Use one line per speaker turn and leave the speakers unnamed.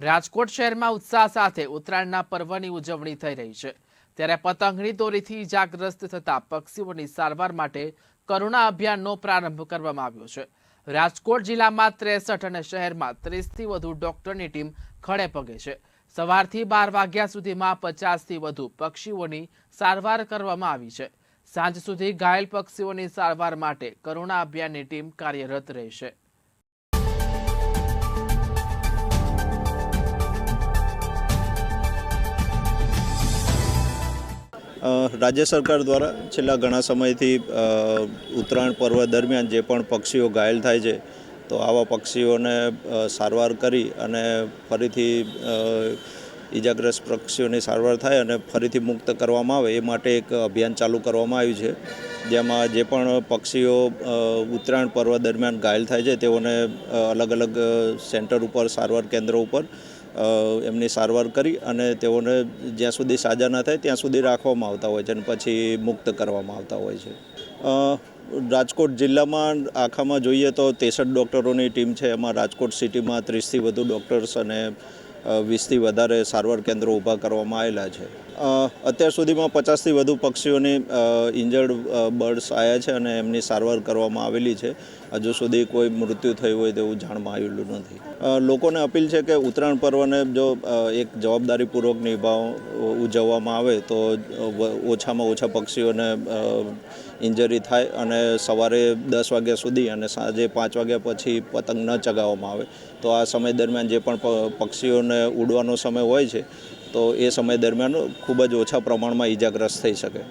રાજકોટ શહેરમાં ઉત્સાહ સાથે ઉત્તરાયણના પર્વની ઉજવણી થઈ રહી છે. ત્યારે પતંગની દોરીથી ઇજાગ્રસ્ત થતા પક્ષીઓની સારવાર માટે કરુણા અભિયાનનો પ્રારંભ કરવામાં આવ્યો છે. રાજકોટ જિલ્લામાં ત્રેસઠ અને શહેરમાં ત્રીસથી વધુ ડોક્ટરની ટીમ ખડે પગે છે. સવારથી બાર વાગ્યા સુધીમાં પચાસથી વધુ પક્ષીઓની સારવાર કરવામાં આવી છે. સાંજ સુધી ઘાયલ પક્ષીઓની સારવાર માટે કરુણા અભિયાનની ટીમ કાર્યરત રહેશે.
રાજ્ય સરકાર દ્વારા છેલ્લા ઘણા સમયથી ઉત્તરાયણ પર્વ દરમિયાન જે પણ પક્ષીઓ ઘાયલ થાય છે, તો આવા પક્ષીઓને સારવાર કરી અને ફરીથી ઈજાગ્રસ્ત પક્ષીઓની સારવાર થાય અને ફરીથી મુક્ત કરવામાં આવે, એ માટે એક અભિયાન ચાલુ કરવામાં આવ્યું છે. જેમાં જે પણ પક્ષીઓ ઉત્તરાયણ પર્વ દરમિયાન ઘાયલ થાય છે, તેઓને અલગ અલગ સેન્ટર ઉપર, સારવાર કેન્દ્ર ઉપર એમની સારવાર કરી અને તેઓને જ્યાં સુધી સાજા ન થાય ત્યાં સુધી રાખવામાં આવતા હોય છે અને પછી મુક્ત કરવામાં આવતા હોય છે. રાજકોટ જિલ્લામાં આખામાં જોઈએ તો ત્રેસઠ ડૉક્ટરોની ટીમ છે. એમાં રાજકોટ સિટીમાં ત્રીસથી વધુ ડૉક્ટર્સ અને વીસથી વધારે સારવાર કેન્દ્રો ઊભા કરવામાં આવેલા છે. અત્યાર સુધીમાં પચાસથી વધુ પક્ષીઓની ઇન્જર્ડ બર્ડ્સ આવ્યા છે અને એમની સારવાર કરવામાં આવેલી છે. હજુ સુધી કોઈ મૃત્યુ થયું હોય તેવું જાણમાં આવેલું નથી. લોકોને અપીલ છે કે ઉત્તરાયણ પર્વને જો એક જવાબદારીપૂર્વક નિભાવ ઉજવવામાં આવે તો ઓછામાં ઓછા પક્ષીઓને ઇન્જરી થાય અને સવારે દસ વાગ્યા સુધી અને સાંજે પાંચ વાગ્યા પછી પતંગ ન ચગાવવામાં આવે. તો આ સમય દરમિયાન જે પણ પક્ષીઓને ઉડવાનો સમય હોય છે, તો એ સમય દરમિયાન ખૂબ જ ઓછા પ્રમાણમાં ઈજાગ્રસ્ત થઈ શકે.